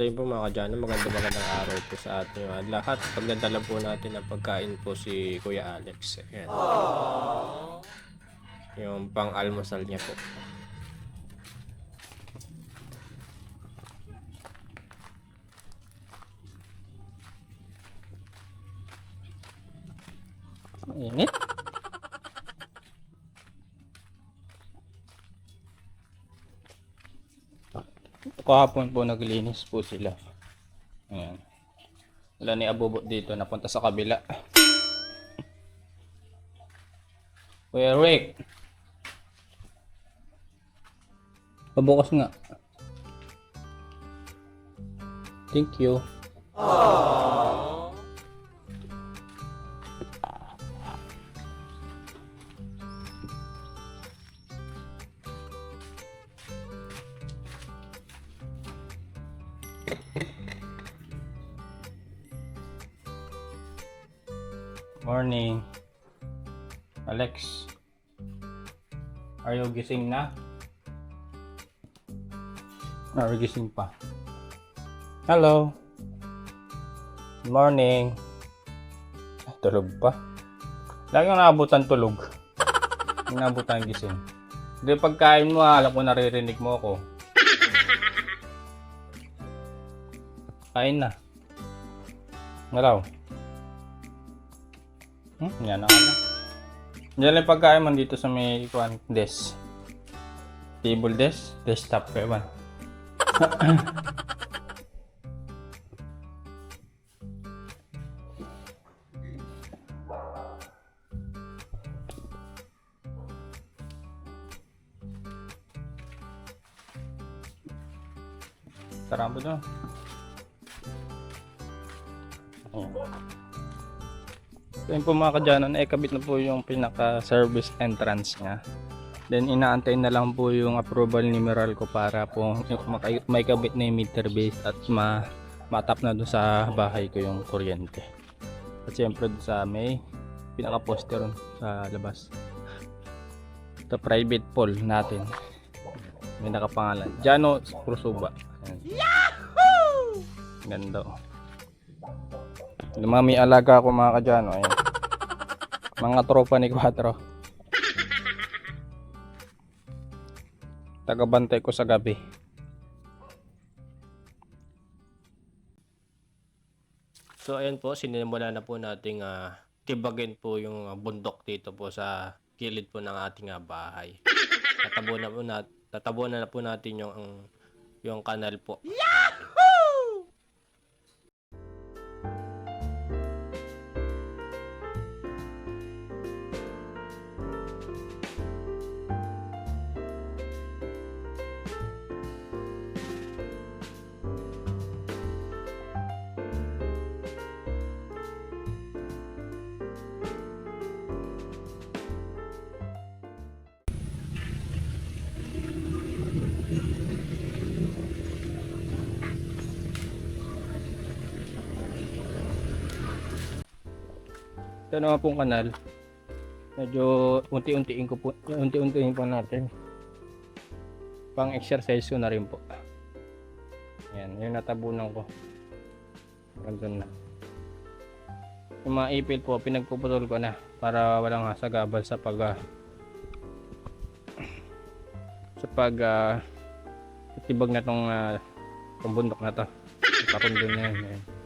ito yung po mga kadyano, magandang magandang araw po sa ating mga lahat. Pagdadala po natin ng pagkain po si Kuya Alex. Ayan. Yung pang-almusal niya po. Init. Kahapon po naglinis po sila. Ayan. Wala ni Abubot dito, napunta sa kabila. Kuya Rick. Pabukas nga. Thank you. Morning. Gising na? You gising pa? Hello. Morning. Ah, Tulog pa. Lagi ko naabutan tulog. Hindi naabutan gising. Hindi pagkain mo ha, alam ko naririnig mo ako. Kain na. Ngalaw. Hmm, yan ako na. Diyan lang pagkain man dito sa may kuan desk. Table desk, desktop man. Sarap mo. Ayan. So yun po mga kadyanan, eh kabit na po yung pinaka-service entrance niya. Then inaantay na lang po yung approval ni Meralco para po may kabit na yung meter base at ma matap na doon sa bahay ko yung kuryente. At siyempre doon sa may pinaka-poster sa labas. Ito private pole natin. May nakapangalan. Jano Crusuba. Yahoo! Ganda oh. Yung mga may alaga ako mga kadyano, ayan. Mga tropa ni Quatro. Tagabantay ko sa gabi. So ayan po, sinimula na po nating ah, tibagin po yung ah, bundok dito po sa kilid po ng ating ah, bahay. Tatabo na po nat na, po natin yung yung kanal po. Ito naman pong kanal. Medyo unti-untiin ko po, unti-untiin po natin. Pang exercise ko na rin po. Yan, yung natabunan ko. Ganda na. Yung mga ipil po, pinagpuputol ko na para walang hasagabal sa pag ah, sa pag ah, tibag na tong uh, tong bundok na to. Pakundo na yan. yan.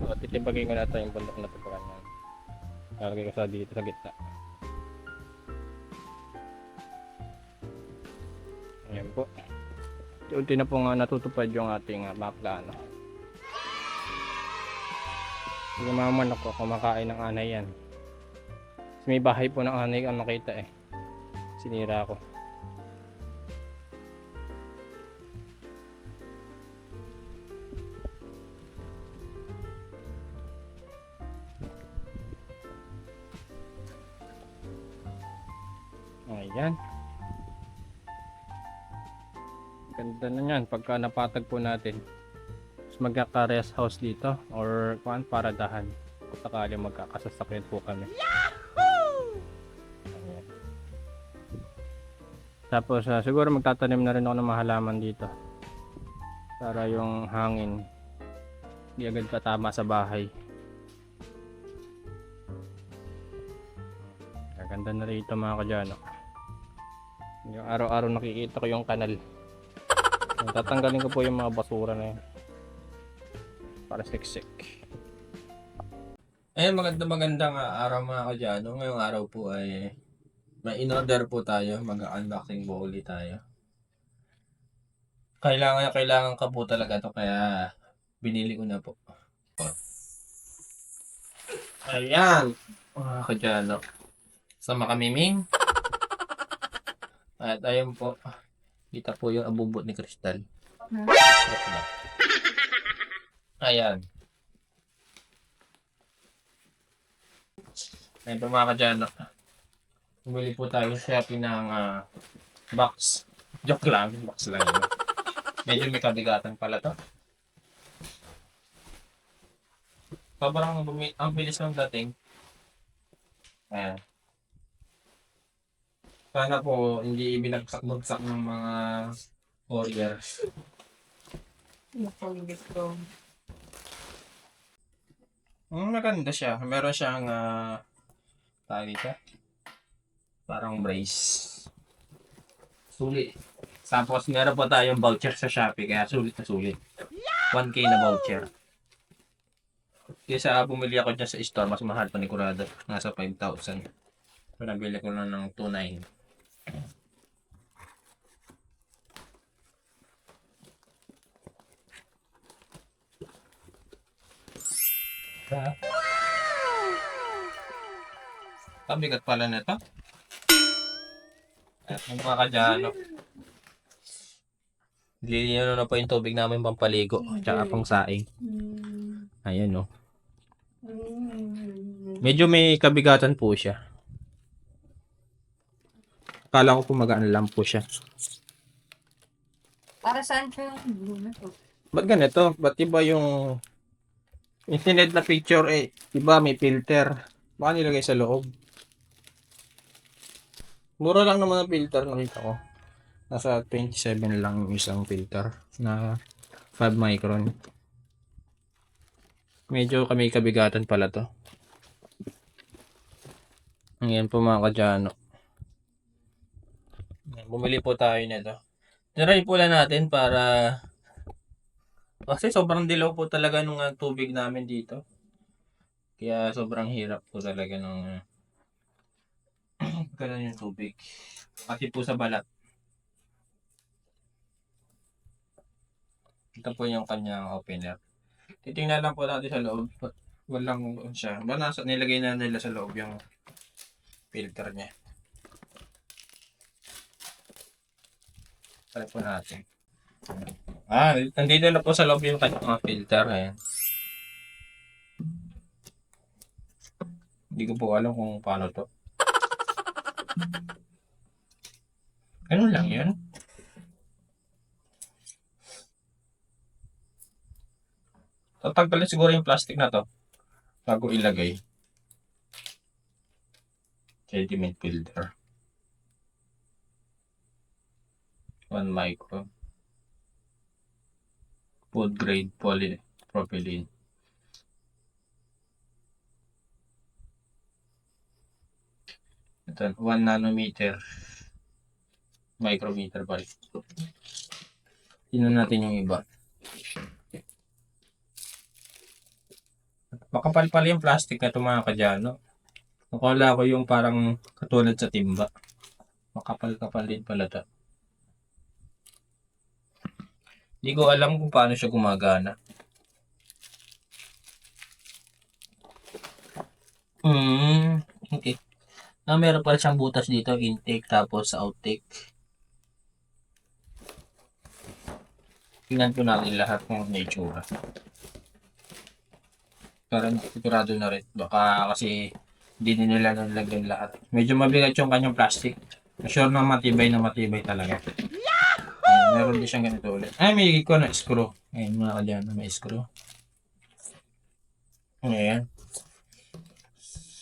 So, titibagin ko na ito yung bundok na ito pa ganyan. Lalagay ko sa dito sa gitna. Ayan po. Unti na po nga natutupad yung ating uh, mga plano. Yung mga manok ko, kumakain ng anay yan. Kasi may bahay po ng anay ang makita eh. Sinira ko. Ayan. Ganda na yan pagka napatag po natin. Mas magkaka-rest house dito or kuan para dahan. Kung sakali magkakasasakyan po kami. Yahoo! Tapos ah, siguro magtatanim na rin ako ng mga halaman dito. Para yung hangin hindi agad patama sa bahay. Gaganda na rito mga kadyano. Yung araw-araw nakikita ko yung kanal. Tatanggalin ko po yung mga basura na yun. Para siksik. Eh, maganda magandang ah, araw mga kadyano. Ngayong araw po ay may in-order po tayo. Mag-unboxing po ulit tayo. Kailangan kailangan ka po talaga to kaya binili ko na po. Ayan! Mga kadyano. Sama kami, Ming. At ayun po. Kita po yung abubot ni Crystal. Ayan. Ayun po mga kadyano. Bumili po tayo sa Shopee ng ah, box. Joke lang, box lang. yun. Medyo may kabigatan pala to. Sobrang bumi- ang bilis ng dating. Ayan. Sana po hindi ibinagsak-bagsak ng mga ko. Mm, maganda siya. Meron siyang uh, tawag dito. Parang brace. Sulit. Tapos meron pa tayong voucher sa Shopee kaya sulit na sulit. 1k na voucher. Kesa bumili ako dyan sa store, mas mahal pa ni Kurado. Nasa 5,000. So nabili ko lang ng 2,900. Kabigat pala na ito. At mga kadyano. Liliyan na po yung tubig namin pampaligo. Tsaka pang saing. Ayan no. Medyo may kabigatan po siya. Akala ko po magaan lang po siya. Para saan siya yung blue na to? Ba't ganito? Ba't iba yung internet na picture eh? Iba may filter. Baka nilagay sa loob. Mura lang naman ang filter nakita ko. Nasa 27 lang yung isang filter na 5 micron. Medyo kami kabigatan pala to. Ngayon po mga kadyano. Bumili po tayo nito. Try po lang natin para kasi sobrang dilaw po talaga nung ah, tubig namin dito. Kaya sobrang hirap po talaga nung uh, ganun yung tubig. Kasi po sa balat. Ito po yung kanyang opener. Titingnan lang po natin sa loob. Walang siya. Ba nasa nilagay na nila sa loob yung filter niya. Try natin. Ah, nandito na po sa loob yung kanyang mga filter. Ayan. Hindi ko po alam kung paano to. Ano lang yun? Tatanggalin siguro yung plastic na to bago ilagay. Sediment filter. 1 micro. Food grade polypropylene. Ito, 1 nanometer. Micrometer pa rin. Tingnan natin yung iba. Makapal pala yung plastic na ito mga kadyano. Nakala ko yung parang katulad sa timba. Makapal-kapal din pala ito. Hindi ko alam kung paano siya gumagana. Hmm, okay. Ah, meron pala siyang butas dito, intake tapos outtake. Tingnan ko natin lahat ng nature. Para sigurado na rin. Baka kasi hindi nila nalagyan lahat. Medyo mabigat yung kanyang plastic. Sure na matibay na matibay talaga. Meron din siyang ganito ulit. Ay, may ko na screw. Ayan, mga kadyan, may screw. Ayan.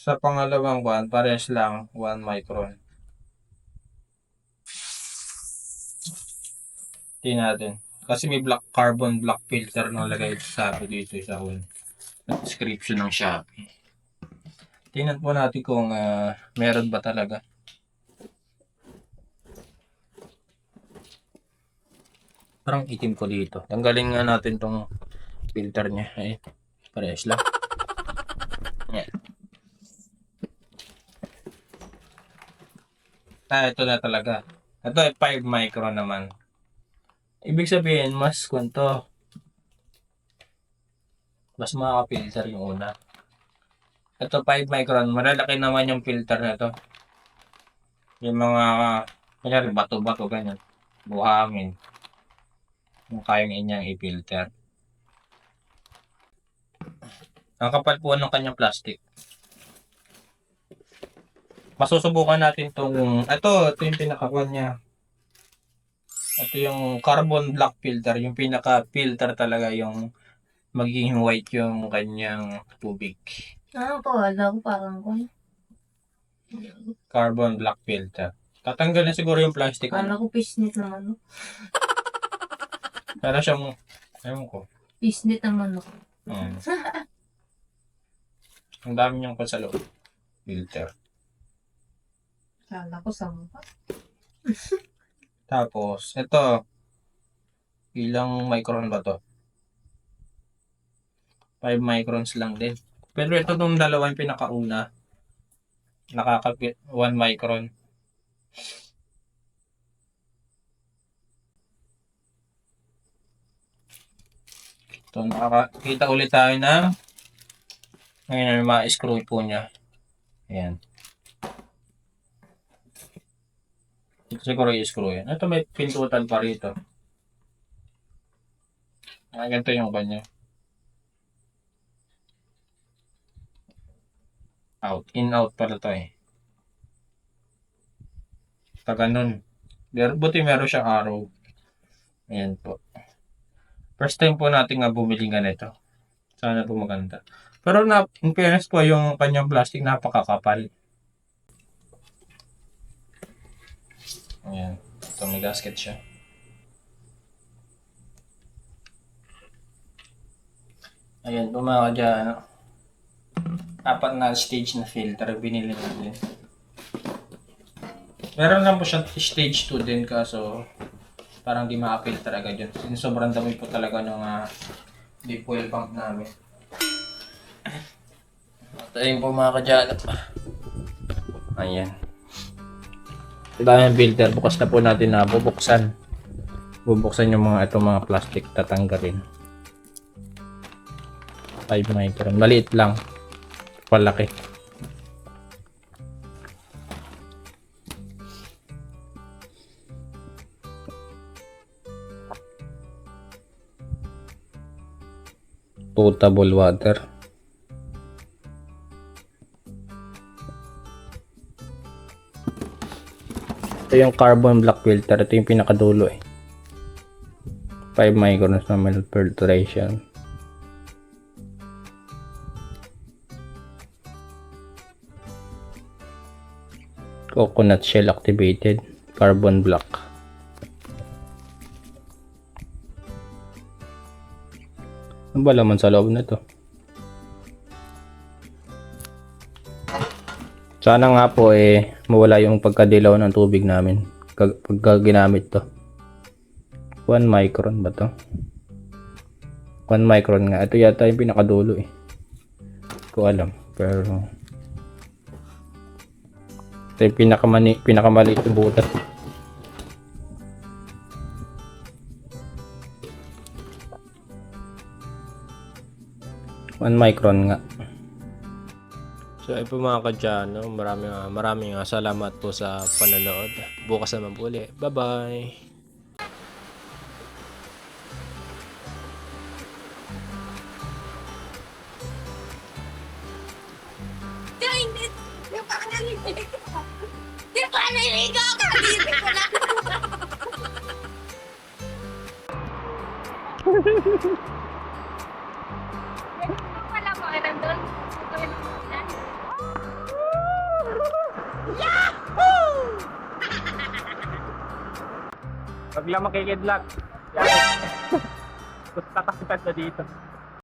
Sa pangalawang one, parehas lang, 1 micron. Tingnan natin. Kasi may black carbon black filter na lagay sa dito sa wall. Description ng Shopee. Tingnan po natin kung ah, meron ba talaga. Parang itim ko dito. Tanggalin nga natin tong filter niya. Ay, parehas lang. Yan. Ah, ito na talaga. Ito ay 5 micron naman. Ibig sabihin, mas kwento. Mas makaka-filter yung una. Ito 5 micron. Malalaki naman yung filter na to. Yung mga, kanyari bato-bato ganyan. Buhangin. Yung kayang inyang i-filter. Ang kapal po ng kanyang plastic. Masusubukan natin tong ito, ito yung pinakakuan niya. Ito yung carbon black filter, yung pinaka filter talaga yung magiging white yung kanyang tubig. Ano ko, alam ko parang kung Carbon black filter. Tatanggalin siguro yung plastic. Kala ko pisnit naman. no? Para siyang, ewan ko. Pisnit naman ako. Mm. Ang dami niyang pa sa loob. Filter. Kala ko sa mukha. Tapos, ito. Ilang micron ba to? 5 microns lang din. Pero ito tong dalawa yung pinakauna. Nakakapit 1 micron. Ito, nakakita ulit tayo na ngayon yung mga screw po niya. Ayan. Siguro yung screw yan. Ito may pintutan pa rito. Ah, ganito yung kanya. Out. In, out pala to eh. Ta ganun. Pero buti meron siyang arrow. Ayan po. First time po natin nga bumili nga nito. Sana po maganda. Pero na, in fairness po, yung kanyang plastic napakakapal. Ayan. Ito may gasket siya. Ayan, po mga kadya, ano. Apat na stage na filter, binili natin. Meron lang po siyang stage 2 din kaso parang di maka-filter agad yun. Kasi sobrang dami po talaga ng uh, deep oil pump namin. At ayun po mga kadyan. Ayan. Dahil yung filter, bukas na po natin na bubuksan. Bubuksan yung mga itong mga plastic tatanggalin. 5 micron. Maliit lang. Palaki. Potable water. Ito yung carbon black filter. Ito yung pinakadulo eh. 5 microns naman filtration. Coconut shell activated. Carbon black. Ano ba laman sa loob nito? Sana nga po eh mawala yung pagkadilaw ng tubig namin pagka ginamit to. 1 micron ba to? 1 micron nga. Ito yata yung pinakadulo eh. Hindi ko alam. Pero ito yung pinakamani, pinakamaliit yung butas. One micron nga. So ayun po mga kadyano, maraming ah, maraming ah, salamat po sa panonood. Bukas naman po ulit. Bye-bye! Hindi. Yung panganalilig ko. Yung panganalilig ko. Kalibig ko na. Wala Pag lang makikidlock. Gusto tatasikan na dito.